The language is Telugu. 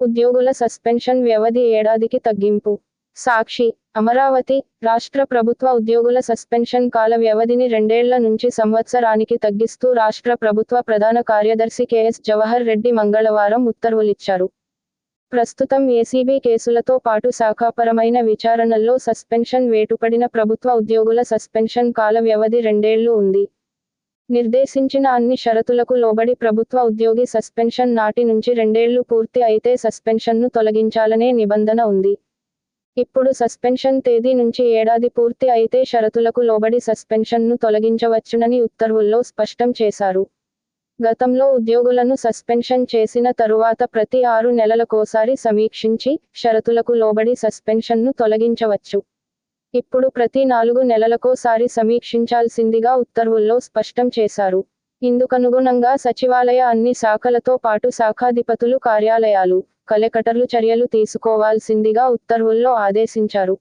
ఉద్యోగుల సస్పెన్షన్ వ్యవధి ఏడాదికి తగ్గింపు. సాక్షి అమరావతి రాష్ట్ర ప్రభుత్వ ఉద్యోగుల సస్పెన్షన్ కాల వ్యవధిని రెండేళ్ళ నుంచి సంవత్సరానికి తగ్గిస్తూ రాష్ట్ర ప్రభుత్వ ప్రధాన కార్యదర్శి కెఎస్ జవహర్ రెడ్డి మంగళవారం ఉత్తర్వులిచ్చారు. ప్రస్తుతం ఏసీబీ కేసులతో పాటు శాఖాపరమైన విచారణల్లో సస్పెన్షన్ వేటుపడిన ప్రభుత్వ ఉద్యోగుల సస్పెన్షన్ కాల వ్యవధి రెండేళ్ళు ఉంది. నిర్దేశించిన అన్ని షరతులకు లోబడి ప్రభుత్వ ఉద్యోగి సస్పెన్షన్ నాటి నుంచి రెండేళ్ళు పూర్తి అయితే సస్పెన్షన్ను తొలగించాలనే నిబంధన ఉంది. ఇప్పుడు సస్పెన్షన్ తేదీ నుంచి ఏడాది పూర్తి అయితే షరతులకు లోబడి సస్పెన్షన్ను తొలగించవచ్చునని ఉత్తర్వుల్లో స్పష్టం చేశారు. గతంలో ఉద్యోగులను సస్పెన్షన్ చేసిన తరువాత ప్రతి ఆరు నెలలకోసారి సమీక్షించి షరతులకు లోబడి సస్పెన్షన్ను తొలగించవచ్చు. ఇప్పుడు ప్రతి నాలుగు నెలలకోసారి సమీక్షించాల్సిందిగా ఉత్తర్వుల్లో స్పష్టం చేశారు. ఇందుకనుగుణంగా సచివాలయ అన్ని శాఖలతో పాటు శాఖాధిపతులు కార్యాలయాలు కలెక్టర్లు చర్యలు తీసుకోవాల్సిందిగా ఉత్తర్వుల్లో ఆదేశించారు.